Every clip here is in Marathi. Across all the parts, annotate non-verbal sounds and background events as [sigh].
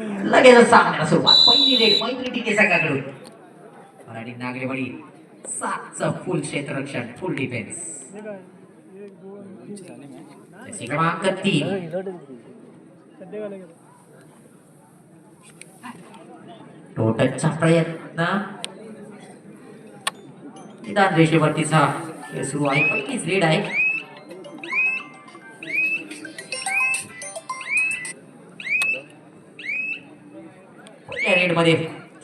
लगेच सामन्याला सुरुवात. पहिली रेड मैत्री टिके संघाकडून. मराठी नागरेवाडी सातचं फुल क्षेत्ररक्षण फुल डिफेन्स क्रमांक तीन. टोटलचा प्रयत्न. निदान रेषेवरतीचा. खेळ सुरू आहे. पहिलीच रेड आहे. साईडमध्ये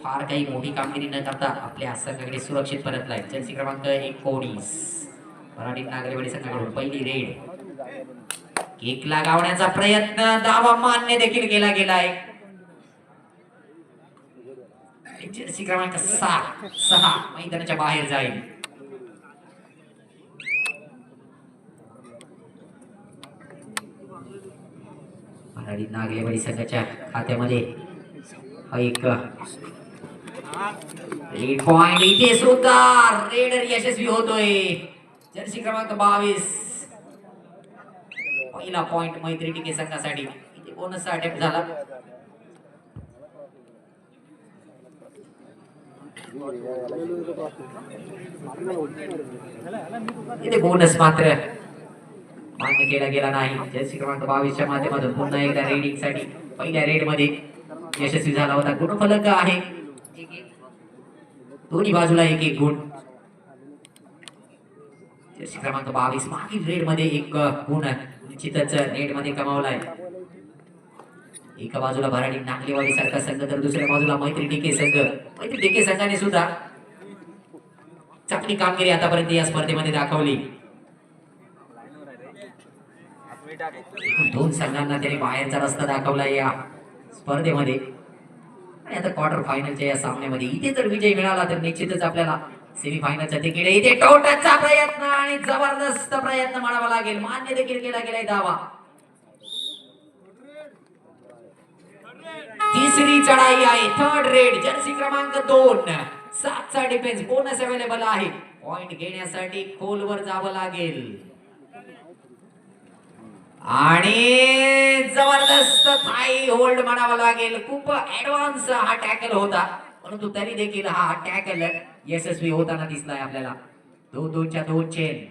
फार काही मोठी कामगिरी न करता आपल्या संघाकडे सुरक्षित परतलाय जर्सी क्रमांक एकोणीस. मराठी नागरेवाडी संघाकडून पहिली रेड. एक लागावण्याचा प्रयत्न दावा मान्य देखील केला गेलाय. जर्सी क्रमांक सात सहा मैदानाच्या बाहेर जाईल. मराठी नागरेवाडी संघाच्या खात्यामध्ये ऐका. एक रेड पॉइंट इथे सुद्धा रेडर यशस्वी होतोय. जर्सी क्रमांक बावीस. पहिला पॉइंट मैत्री टिके संघासाठी. इथे बोनसचा अटॅक झाला. इथे बोनस मात्र. मान्य केला गेला नाही. जर्सी क्रमांक बावीसच्या माध्यमातून पुन्हा एकदा रेडिंगसाठी. पहिल्या रेडमध्ये यशस्वी झाला होता. गुणफलक आहे? दोन्ही बाजूला एक एक गुण. क्रमांक बावीस. मागील रेडमध्ये एक गुण निश्चितच रेडमध्ये कमावलाय. एका बाजूला भराडी नागलेवाडी सारखा संघ तर दुसऱ्या बाजूला मैत्री डिके संघ. मैत्री डिके संघाने सुद्धा चांगली कामगिरी आतापर्यंत या स्पर्धेमध्ये दाखवली. दोन संघांना त्याने बाहेरचा रस्ता दाखवला या स्पर्धेमध्ये. आणि आता क्वार्टर फायनलच्या या सामन्यामध्ये इथे जर विजय मिळाला तर निश्चितच आपल्याला सेमीफायनलच्या तिकीट इथे टोटचा प्रयत्न आणि जबरदस्त प्रयत्न म्हणावा लागेल. मान्य देखील केला गेलाय दावा. तिसरी चढाई आहे. थर्ड रेड जर्सी क्रमांक दोन. सातचा डिफेन्स बोनस अवेलेबल आहे. पॉइंट घेण्यासाठी खोलवर जावं लागेल. आणि जबरदस्त थाई होल्ड म्हणावा लागेल. खूप ऍडव्हान्स हा टॅकल होता. परंतु तरी देखील हा टॅकल यशस्वी होताना दिसलाय आपल्याला. दोन दोनच्या दोन चेन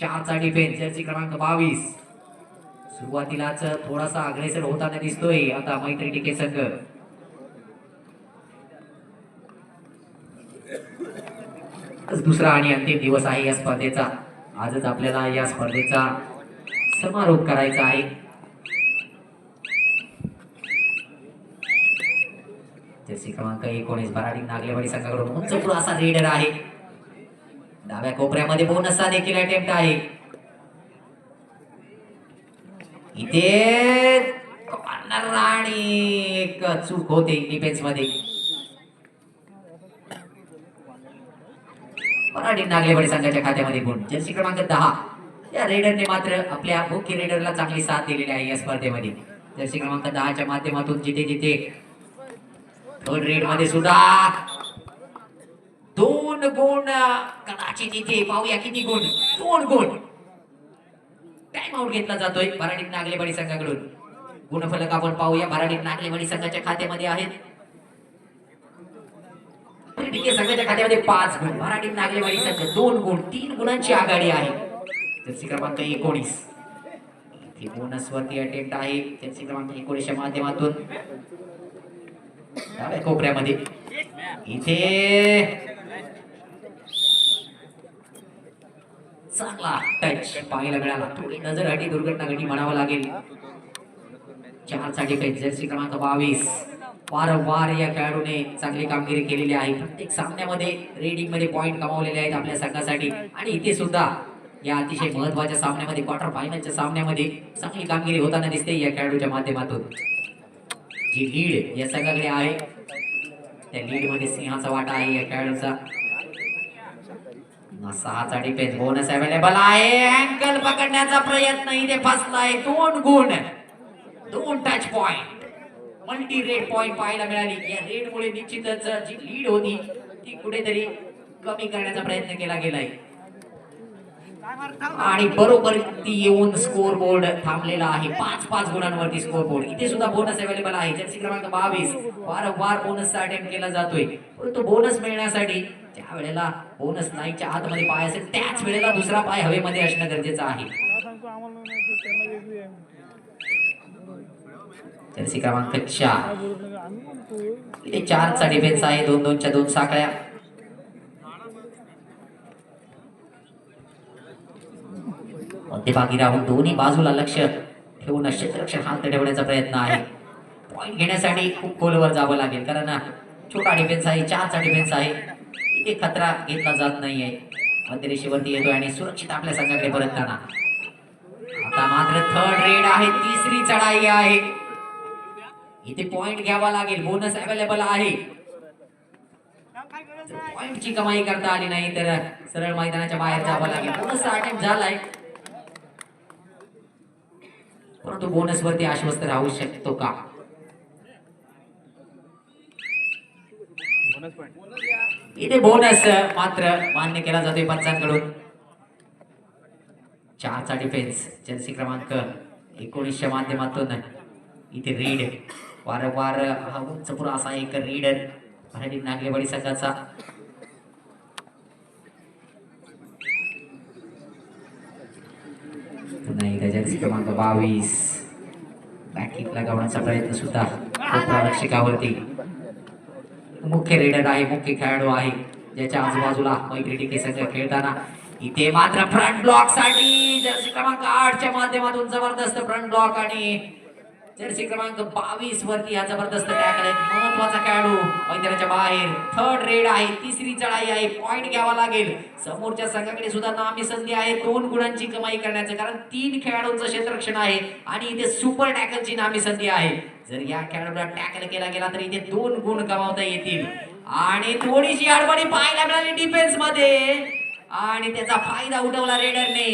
चारचा डिफेन्स जर्सी क्रमांक बावीस. सुरुवातीलाच थोडासा अग्रेसर होताना दिसतोय. आता मैत्री टिके संघ. आज दुसरा आणि अंतिम दिवस आहे या स्पर्धेचा. आजच आपल्याला या स्पर्धेचा समारोप करायचा आहे. जर्सी क्रमांक एकोणीस बराडी नागलेवाडी संघाकडून उंच पुढं असा रेडर आहे. डाव्या कोपऱ्यामध्ये बोनसचा देखील अटेम्प्ट आहे. इथे आणि एक चूक होते डिफेन्समध्ये. बराडी नागलेवाडी संघाच्या खात्यामध्ये गुण. जर्सी क्रमांक दहा. या रेडरने मात्र आपल्या मुख्य रेडरला चांगली साथ दिलेली आहे या स्पर्धेमध्ये. जर्सी क्रमांक दहाच्या माध्यमातून जिथे जिथे थर्ड रेडमध्ये सुद्धा दोन गुण कदाचित इथे पाहूया किती गुण. दोन गुण. टाइम आउट घेतला जातोय भराडीत नागलेवाडी संघाकडून. गुणफलक आपण पाहूया भराडीत नागलेवाडी संघाच्या खात्यामध्ये आहेत. संघाच्या खात्यामध्ये पाच गुण भराडीत नागलेवाडी संघ दोन गुण तीन गुणांची आघाडी आहे. जर्सी क्रमांक एकोणीस. इथे बोनस वरती अटेम्प्ट आहे. जर्सी क्रमांक एकोणीसच्या माध्यमातून. कोपऱ्यामध्ये. इथे चांगला टच पाहायला मिळाला. थोडी नजर हटी दुर्घटना घटी म्हणावं लागेल. चारचा डिफेन्स जर्सी क्रमांक बावीस. वारंवार या खेळाडूने चांगली कामगिरी केलेली आहे. प्रत्येक सामन्यामध्ये रेडिंगमध्ये पॉईंट कमावलेले आहेत आपल्या संघासाठी. आणि इथे सुद्धा या अतिशय महत्त्वाच्या सामन्यामध्ये क्वार्टर फायनलच्या सामन्यामध्ये चांगली कामगिरी होताना दिसते या खेळाडूच्या माध्यमातून. जी लीड या सगळ्याकडे आहे त्या लीडमध्ये सिंहाचा वाटा आहे या खेळाडूचा. सहाचा डिफेन्स बोनस अवेलेबल आहे. अँकल पकडण्याचा प्रयत्न इथे फसलाय. दोन गुण. दोन touch point multi raid point पाहायला मिळाली. या रेड मुळे निश्चितच जी लीड होती ती कुठेतरी कमी करण्याचा प्रयत्न केला गेलाय. आणि बरोबर ती येऊन स्कोर बोर्ड थांबलेला आहे. पाच पाच गुणांवरती स्कोर बोर्ड इथे सुद्धा बोनस अवेलेबल आहे. जर्सी क्रमांक बावीस. वारंवार बोनसचा अटेम्प्ट केला जातोय. परंतु बोनस मिळण्यासाठी ज्या वेळेला बोनस नाईकच्या आतमध्ये पाय असेल त्याच वेळेला दुसरा पाय हवेमध्ये असणं गरजेचं आहे. जर्सी क्रमांक चार. इथे चारचा डिफेन्स आहे. दोन दोनच्या दोन साखळ्या. मध्यभागी राहून दोन्ही बाजूला लक्ष ठेवून क्षेत्ररक्षण हात ठेवण्याचा प्रयत्न आहे. पॉईंट घेण्यासाठी खूप खोलवर जावं लागेल कारण छोटा डिफेन्स आहे चारचा डिफेन्स आहे. इथे खतरा घेतला जात नाहीये. मध्यरेषेवरती येतोय आणि सुरक्षित आपल्या संघाकडे परतताना आता मात्र थर्ड रेड आहे तिसरी चढाई आहे. इथे पॉइंट घ्यावा लागेल बोनस अवेलेबल आहे. पॉइंटची कमाई करता आली नाही तर सरळ मैदानाच्या बाहेर जावं लागेल. बोनस अटेम्प्ट झालाय. परंतु बोनस वरती आश्वस्त राहू शकतो का? इथे बोनस मात्र मान्य केला जातोय पंचांकडून. चारचा डिफेन्स जर्सी क्रमांक एकोणीसच्या माध्यमातून. इथे रीड वारंवार हा उंच पुरा असा एक रीडर मराठी नागलेवाडी संघाचा. पुन्हा एकदा क्रमांक बावीस. बॅकिंग लगावण्याचा प्रयत्न सुद्धा रक्षकावरती मुख्य रेडर आहे मुख्य खेळाडू आहे. ज्याच्या आजूबाजूला मैत्री केसाच्या संघ खेळताना इथे मात्र फ्रंट ब्लॉकसाठी जर्सी क्रमांक आठच्या माध्यमातून जबरदस्त फ्रंट ब्लॉक आणि जर्सी क्रमांक बावीस वरती हा जबरदस्त टॅकल आहे. महत्त्वाचा खेळाडू मैदानाच्या बाहेर. थर्ड रेड आहे. तिसरी चढाई आहे. पॉइंट घ्यावा लागेल. समोरच्या संघाकडे सुद्धा नामी संधी आहे. दोन गुणांची कमाई करण्याचं कारण तीन खेळाडूंचं क्षेत्ररक्षण आहे. आणि इथे सुपर टॅकलची नामी संधी आहे. जर या खेळाडूला टॅकल केला गेला तर इथे दोन गुण कमावता येतील. आणि थोडीशी अडचणी पाहायला मिळाली डिफेन्समध्ये. आणि त्याचा फायदा उठवला रेडरने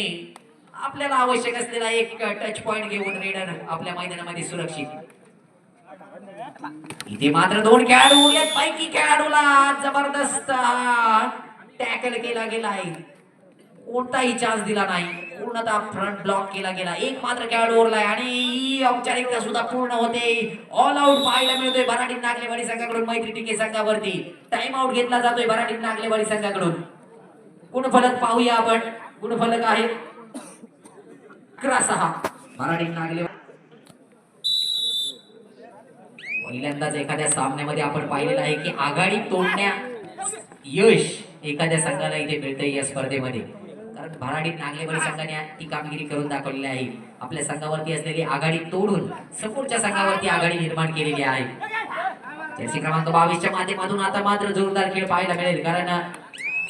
आपल्याला आवश्यक असलेला एक टच पॉइंट घेऊन रेडर आपल्या मैदानामध्ये सुरक्षित. इथे मात्र दोन खेळाडू उरलेत पैकी खेळाडूला जबरदस्त टॅकल केला गेला आहे कोणताही चान्स दिला नाही. पूर्णतः फ्रंट ब्लॉक केला गेला. एक मात्र खेळाडू उरलाय आणि ही औपचारिकता सुद्धा पूर्ण होते. ऑल आउट पाहायला मिळतोय भराटी नागलेवाडी संघाकडून. मैत्री टिके संघावरती. टाइम आउट घेतला जातोय भराटी नागलेवाडी संघाकडून. गुणफलक पाहूया आपण. गुणफलक आहे अकरा सहा मराठी लागले. पहिल्यांदाच एखाद्या सामन्यामध्ये आपण पाहिलेलं आहे की आघाडी तोडण्या यश एखाद्या संघाला इथे मिळतंय या स्पर्धेमध्ये. कारण भराडी नागलेवाडी संघाने ती कामगिरी करून दाखवलेली आहे. आपल्या संघावरती असलेली आघाडी तोडून समोरच्या संघावरती आघाडी निर्माण केलेली आहे. जर्सी क्रमांक बावीसच्या माध्यमातून आता मात्र जोरदार खेळ पाहायला मिळेल कारण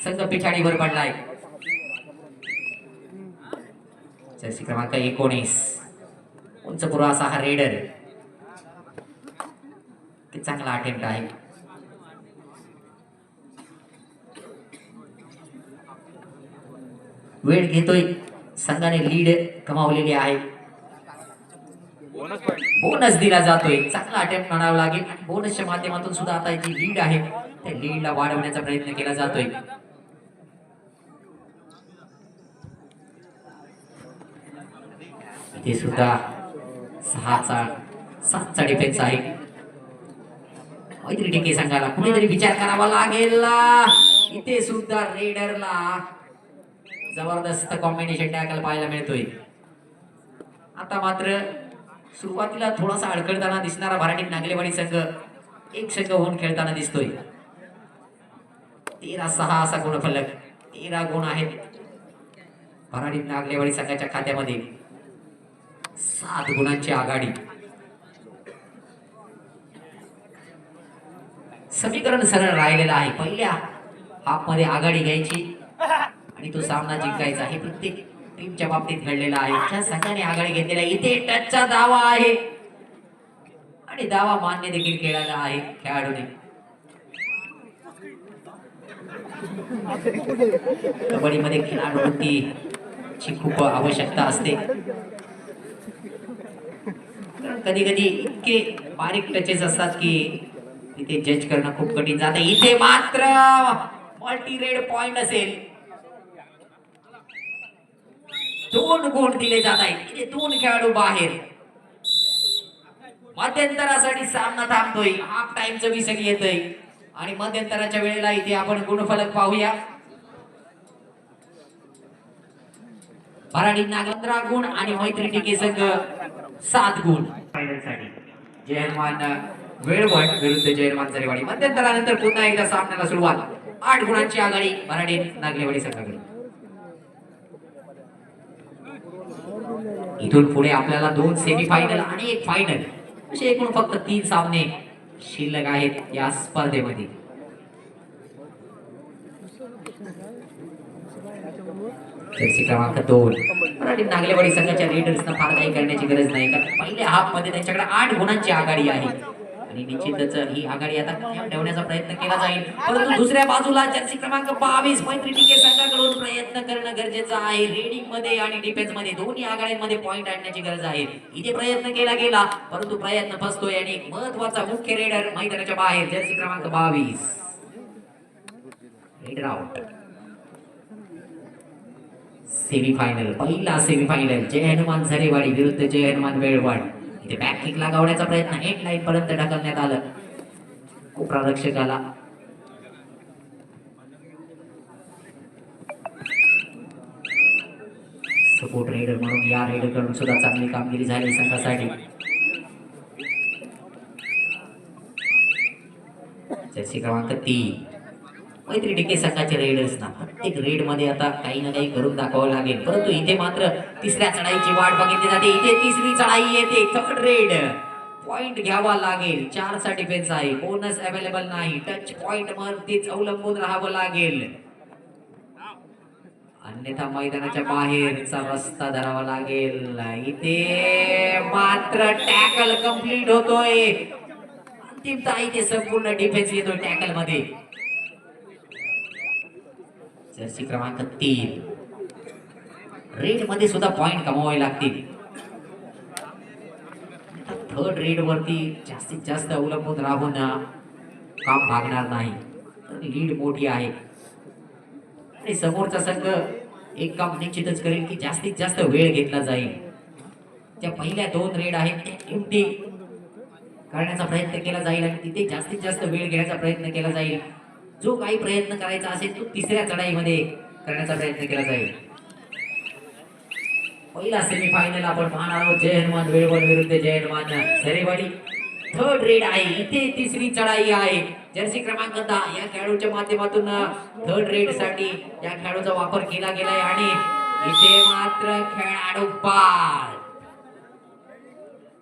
संघ पिछाडीवर पडलाय. जर्सी क्रमांक एकोणीस. उंच पुरा असा हा रेडर. ते चांगला अटेम्प्ट आहे. वेळ घेतोय. संघाने लीड कमावलेली आहे. बोनस दिला जातोय. चांगला अटेम्प्ट म्हणावा लागेल. बोनसच्या माध्यमातून सुद्धा आता जी लीड आहे. त्या लीडला वाढवण्याचा प्रयत्न केला जातोय. ते सुद्धा सहाचा सातचा डिफेन्स आहे. मैत्री टिके संघाला कुठेतरी विचार करावा लागेल इथे सुद्धा रेडरला जबरदस्त कॉम्बिनेशन टॅकल पाहायला मिळतोय. आता मात्र सुरुवातीला थोडासा अडकळताना दिसणारा भराठी नागलेवाडी संघ एक संघ होऊन खेळताना दिसतोय. तेरा सहा असा गुणफलक तेरा गुण आहेत भराडी नागलेवाडी संघाच्या खात्यामध्ये. सात गुणांची आघाडी. समीकरण सरळ राहिलेलं आहे. पहिल्या हाफमध्ये आघाडी घ्यायची. आणि तो सामना जिंकायचा हे प्रत्येक टीमच्या बाबतीत घडलेला आहे. ज्या संघाने आघाडी घेतलेला आहे, इथे टचचा दावा आहे. आणि दावा मान्य देखील केलेला आहे खेळाडूने. कबड्डीमध्ये खेळाडूंची ची खूप आवश्यकता असते. कधी कधी इतके बारीक टचेस असतात की इथे जज करणं खूप कठीण जात. इथे मात्र मल्टी रेड पॉइंट असेल. दोन गुण दिले जात आहेत. इथे दोन खेळाडू बाहेर. मध्यंतरासाठी सामना थांबतोय. हाफ टाइमचं विसक येतोय. आणि मध्यंतराच्या वेळेला इथे आपण गुणफलक पाहूया. भराडी नागंद्रा गुण आणि मैत्री टिके संघ सात गुण. फायनलसाठी. वेळवट विरुद्ध जयहनुमान जरेवाडी. मध्यंतरानंतर पुन्हा एकदा सामन्याला सुरुवात. आठ गुणांची आघाडी भराडी नागलेवाडी संघाकडे इथून पुढे आपल्याला दोन सेमी फायनल आणि एक फायनल असे एकूण फक्त तीन सामने शिल्लक आहेत या स्पर्धेमध्ये. जर्सी क्रमांक दोन. मराठी नागलेवाडी संघाच्या रेडर्सना फार काही करण्याची गरज नाही. कारण पहिल्या हाफमध्ये त्यांच्याकडे आठ गुणांची आघाडी आहे. आणि निश्चितच ही आघाडी आता ठेवण्याचा प्रयत्न केला जाईल. परंतु दुसऱ्या बाजूला जर्सी क्रमांक बावीस मैत्री टिके संघाकडून प्रयत्न करणं गरजेचं आहे. रेडिंगमध्ये आणि डिफेन्समध्ये दोन्ही आघाड्यांमध्ये पॉईंट आणण्याची गरज आहे. इथे प्रयत्न केला गेला परंतु प्रयत्न फसतोय. आणि एक महत्त्वाचा मुख्य रेडर मैदानाच्या बाहेर जर्सी क्रमांक बावीस. रेडर आउट सेमीफायनल पहिला सेमीफायनल जय हनुमान झरेवाडी विरुद्ध जय हनुमान वेळवाड इथे बॅक किक लगावण्याचा प्रयत्न एट लाईन पर्यंत ढकलण्यात आलं उपरारक्षकाला सपोर्ट रेडर म्हणून या रेडरकडून सुद्धा चांगली कामगिरी झाली संघासाठी जर्सी क्रमांक तीन मैत्री टिके संघाचे रेडर्स ना प्रत्येक रेडमध्ये आता काही ना काही करून दाखवावं लागेल. परंतु इथे मात्र तिसऱ्या चढाईची वाट बघितली जाते. इथे तिसरी चढाई येते. Third red. पॉइंट घ्यावा लागेल. चारचा डिफेन्स आहे. बोनस अवेलेबल नाही. टच पॉइंट वरतीच अवलंबून राहावं लागेल. अन्यथा मैदानाच्या बाहेरचा रस्ता धरावा लागेल. इथे मात्र टॅकल कंप्लीट होतोय. अंतिमता इथे संपूर्ण डिफेन्स येतोय टॅकलमध्ये जर्सी क्रमांक तीन. रेडमध्ये सुद्धा पॉइंट कमवावे लागतील. थर्ड रेड वरती जास्तीत जास्त अवलंबून राहून काम भागणार नाही. तर लीड मोठी आहे. आणि समोरचा संघ एक काम निश्चितच करेल की जास्तीत जास्त वेळ घेतला जाईल. ज्या पहिल्या दोन रेड आहेत त्या एमटी करण्याचा प्रयत्न केला जाईल आणि तिथे जास्तीत जास्त वेळ घेण्याचा प्रयत्न केला जाईल. जो काही प्रयत्न करायचा असेल तो तिसऱ्या चढाईमध्ये करण्याचा प्रयत्न केला जाईल. पहिला सेमीफायनल आपण पाहणार आहोत. जय हनुमान वेळवर विरुद्ध जय हनुमान. झरेवाडी थर्ड रेड आहे इथे तिसरी चढाई आहे. जर्सी क्रमांक दहा. या खेळाडूच्या माध्यमातून थर्ड रेडसाठी या खेळाडूचा वापर केला गेलाय आणि इथे मात्र खेळाडू बाद.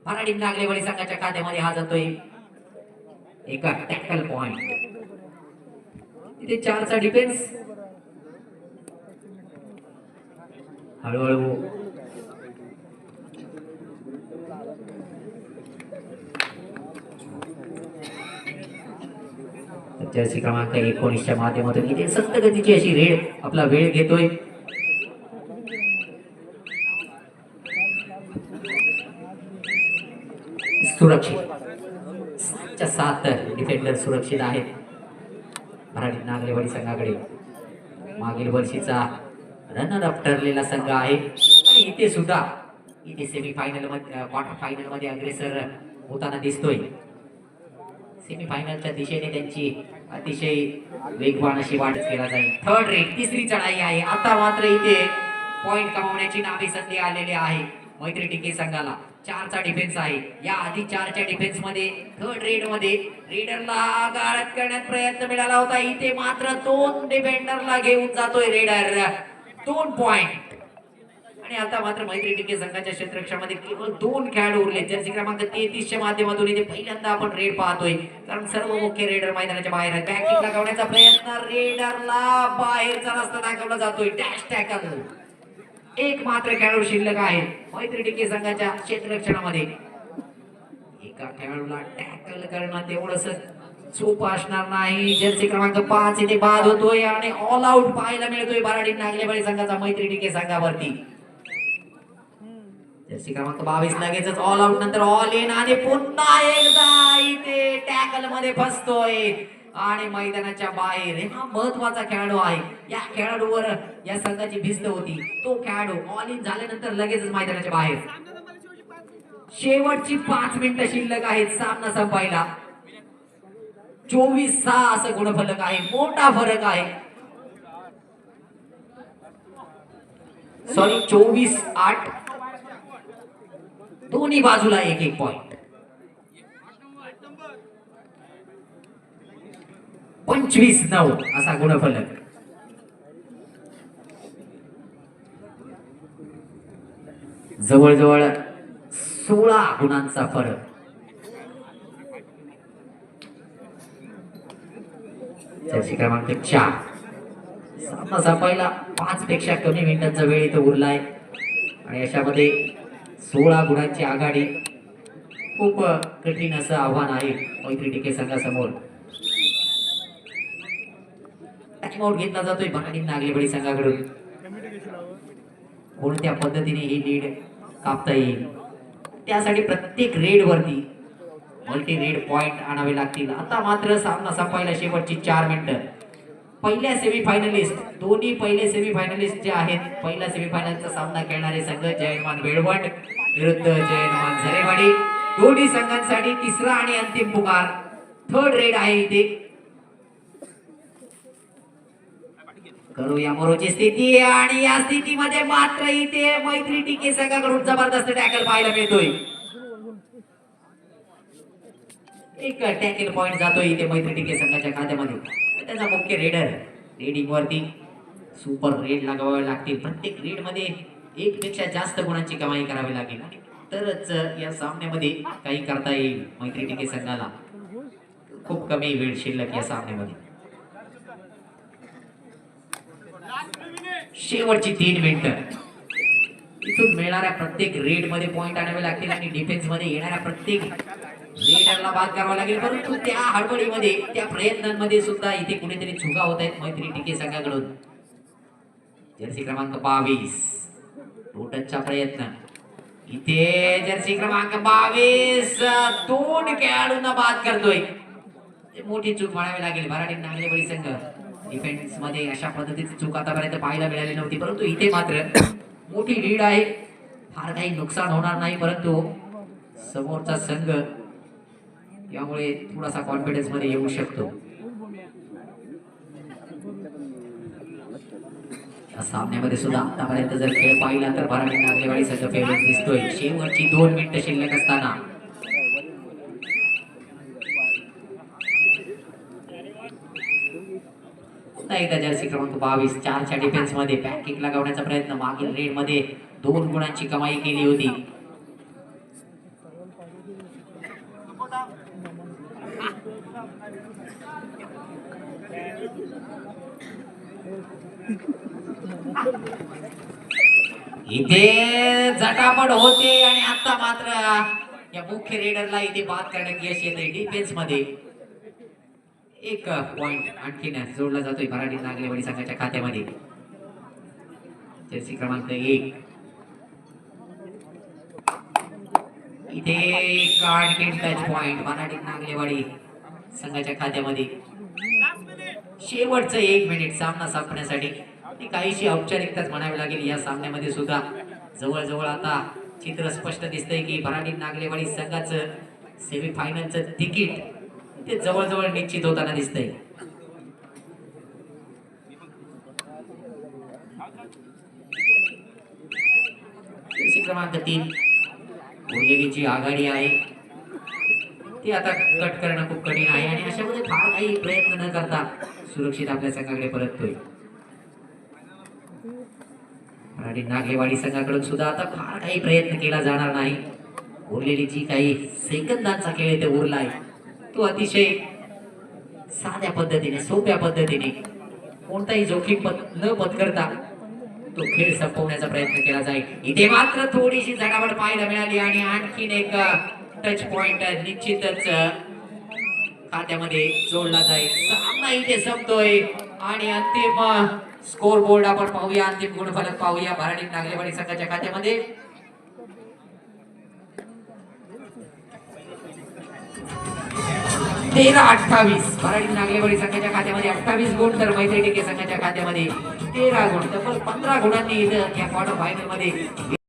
फराडी नागलेवाडी संघाच्या खात्यामध्ये हा जातोय. एका टॅकल पॉइंट इथे चारचा डिफेन्स हळूहळू. जर्सी क्रमांक एकोणीसच्या माध्यमातून इथे सत्य गतीची अशी रेड आपला वेळ घेतोय. सुरक्षित. सातच्या सात डिफेंडर सुरक्षित आहेत. मराठी नागरेवाडी संघाकडे. मागील वर्षीचा रनर अप ठरलेला संघ आहे. आणि इथे सुद्धा इथे सेमीफायनलमध्ये क्वार्टर फायनलमध्ये अग्रेसर होताना दिसतोय. सेमीफायनलच्या दिशेने त्यांची अतिशय वेगवान अशी वाट केला जाईल. थर्ड रेट तिसरी चढाई आहे. आता मात्र इथे पॉइंट कमावण्याची नावी संधी आलेली आहे. मैत्री टिके संघाला. चारचा डिफेन्स आहे. या आधी चारच्या डिफेन्समध्ये थर्ड रेडमध्ये रेडरला गाळत करण्यात प्रयत्न मिळाला होता. इथे मात्र दोन डिफेंडरला घेऊन जातोय रेडर दोन पॉइंट आणि आता मात्र मैत्री टिके संघाच्या क्षेत्रक्षामध्ये केवळ दोन खेळाडू उरले. जर्सी क्रमांक तेहतीसच्या माध्यमातून इथे पहिल्यांदा आपण रेड पाहतोय. कारण सर्व मुख्य रेडर मैदानाच्या बाहेर आहेत. बॅकिंग लगावण्याचा प्रयत्न. रेडरला बाहेरचा रस्ता दाखवला जातोय. डॅश टॅकल एक मात्र खेळाडू शिल्लक आहे मैत्री टिके संघाच्या क्षेत्ररक्षणामध्ये एका खेळाडूला टॅकल करणं तेवढंच सोपं असणार नाही. जर्सी क्रमांक पाच इथे बाद होतोय आणि ऑल आउट पाहायला मिळतोय बराडी नागलेवाडी संघाचा मैत्री टिके संघावरती. जर्सी क्रमांक बावीस लगेचच ऑल आउट नंतर ऑल इन आणि पुन्हा एकदा इथे टॅकलमध्ये फसतोय. आणि मैदानाच्या बाहेर. हा महत्त्वाचा खेळाडू आहे. या खेळाडूवर या संघाची भिस्त होती. तो खेळाडू ऑल इन झाल्यानंतर लगेचच मैदानाच्या बाहेर. शेवटची पाच मिनिटं शिल्लक आहेत. सामना संपायला. चोवीस सहा असं गुणफलक आहे. मोठा फरक आहे. सॉरी चोवीस आठ. दोन्ही बाजूला एक एक पॉइंट पंचवीस नऊ असा गुणफलक जवळजवळ सोळा गुणांचा फरक जर्सी क्रमांक चार. सामना संपायला पाच पेक्षा कमी मिनिटांचा वेळ इथं उरलाय. आणि अशामध्ये सोळा गुणांची आघाडी खूप कठीण असं आव्हान आहे. मैत्री टिके संघासमोर. टाइमआउट घेतला जातोय भराडी नागलेबळी संघाकडून. कोणत्या पद्धतीने ही लीड कापता येईल. त्यासाठी प्रत्येक रेड वरती मल्टी रेड पॉइंट आणावे लागतील. आता मात्र सामना संपायला शेवटची चार मिनिटं. पहिल्या सेमीफायनलिस्ट दोन्ही पहिले सेमीफायनलिस्ट जे आहेत पहिल्या सेमीफायनलचा सामना खेळणारे संघ जयनमान वेळवंड विरुद्ध जयनमान झरेवाडी. दोन्ही संघांसाठी तिसरा आणि अंतिम पुकार. थर्ड रेड आहे इथे. करूया मोरोची स्थिती आणि या स्थितीमध्ये मात्र इथे मैत्री टिके संघाकडून जबरदस्त टॅकल पाहायला मिळतोय. एक टॅकल पॉइंट जातोय इथे मैत्री टिके संघाच्या खात्यामध्ये त्याचा मुख्य रेडर रेडिंग वरती सुपर रेड लगावावे लागतील प्रत्येक रेडमध्ये एक पेक्षा जास्त गुणांची कमाई करावी लागेल. तरच या सामन्यामध्ये काही करता येईल मैत्री टिके संघाला. खूप कमी वेळ शिल्लक या सामन्यामध्ये. शेवटची तीन मिनिटं इथून मिळणाऱ्या प्रत्येक रेडमध्ये पॉइंट आणावे लागतील आणि डिफेन्समध्ये येणाऱ्या प्रत्येक रेडरला बाद करावा लागेल. परंतु त्या हडबडीमध्ये त्या प्रयत्नांमध्ये सुद्धा इथे कुठेतरी चुका होत आहेत मैत्री टिके संघाकडून. जर्सी क्रमांक बावीस. टोटनचा प्रयत्न. इथे जर्सी क्रमांक बावीस. दोन खेळाडूंना बाद करतोय. मोठी चूक म्हणावी लागेल. मराठी नागलेबळी संघ. डिफेन्समध्ये अशा पद्धतीची चूक आतापर्यंत पाहायला मिळाली नव्हती. परंतु इथे मात्र [coughs] मोठी लीड आहे. फार काही नुकसान होणार नाही परंतु समोरचा संघ यामुळे थोडासा कॉन्फिडन्समध्ये येऊ शकतो. या सामन्यामध्ये सुद्धा आतापर्यंत जर खेळ पाहिला तर मराठी नागलेवाडी संघ फेवरेट दिसतोय. शेवटची दोन मिनिटं शिल्लक असताना पुन्हा एकदा जर्सी क्रमांक बावीस चारच्या डिफेन्समध्ये पॅकिंग लगावण्याचा प्रयत्न मागील रेडमध्ये दोन गुणांची कमाई केली होती. इथे झटापट होते आणि आता मात्र या मुख्य रेडरला इथे बाद करण्यात यश येते डिफेन्समध्ये. एक पॉइंट आणखीन जोडला जातोय मराठी नागरेवाडी संघाच्या खात्यामध्ये. जर्सी क्रमांक एक. इथे एक आणखीन टच पॉइंट मराठी नागरेवाडी संघाच्या खात्यामध्ये. शेवटचं एक मिनिट सामना संपण्यासाठी काहीशी औपचारिकताच म्हणावी लागेल या सामन्यामध्ये सुद्धा. जवळजवळ आता चित्र स्पष्ट दिसतंय की मराठी नागरेवाडी संघाचं सेमीफायनलचं तिकीट ते जवळजवळ निश्चित होताना दिसतंय. क्रमांक तीन. उरलेली आघाडी आहे. ती आता कट करणं खूप कठीण आहे आणि अशामध्ये फार काही प्रयत्न न करता सुरक्षित आपल्या संघाकडे परततोय. मराठी नागेवाडी संघाकडून सुद्धा आता फार काही प्रयत्न केला जाणार नाही. उरलेली जी काही सेकंदांचा खेळ इथे उरलाय. तो अतिशय साध्या पद्धतीने सोप्या पद्धतीने कोणताही जोखीम पत न पत्करता तो खेळ संपवण्याचा प्रयत्न केला जाईल. इथे मात्र थोडीशी झटापट पाहायला मिळाली आणि आणखीन एक टच पॉइंट निश्चितच खात्यामध्ये जोडला जाईल. सामना इथे संपतोय आणि अंतिम स्कोर बोर्ड आपण पाहूया. अंतिम गुणफलक पाहूया. भराडी नागरेवाडी संघाच्या खात्यामध्ये तेरा अठ्ठावीस. मराठी नागलेवाडी संघाच्या खात्यामध्ये अठ्ठावीस गुण तर मैत्री टिके संघाच्या खात्यामध्ये तेरा गुण. तब्बल पंधरा गुणांनी इथं या क्वार्टर फायनलमध्ये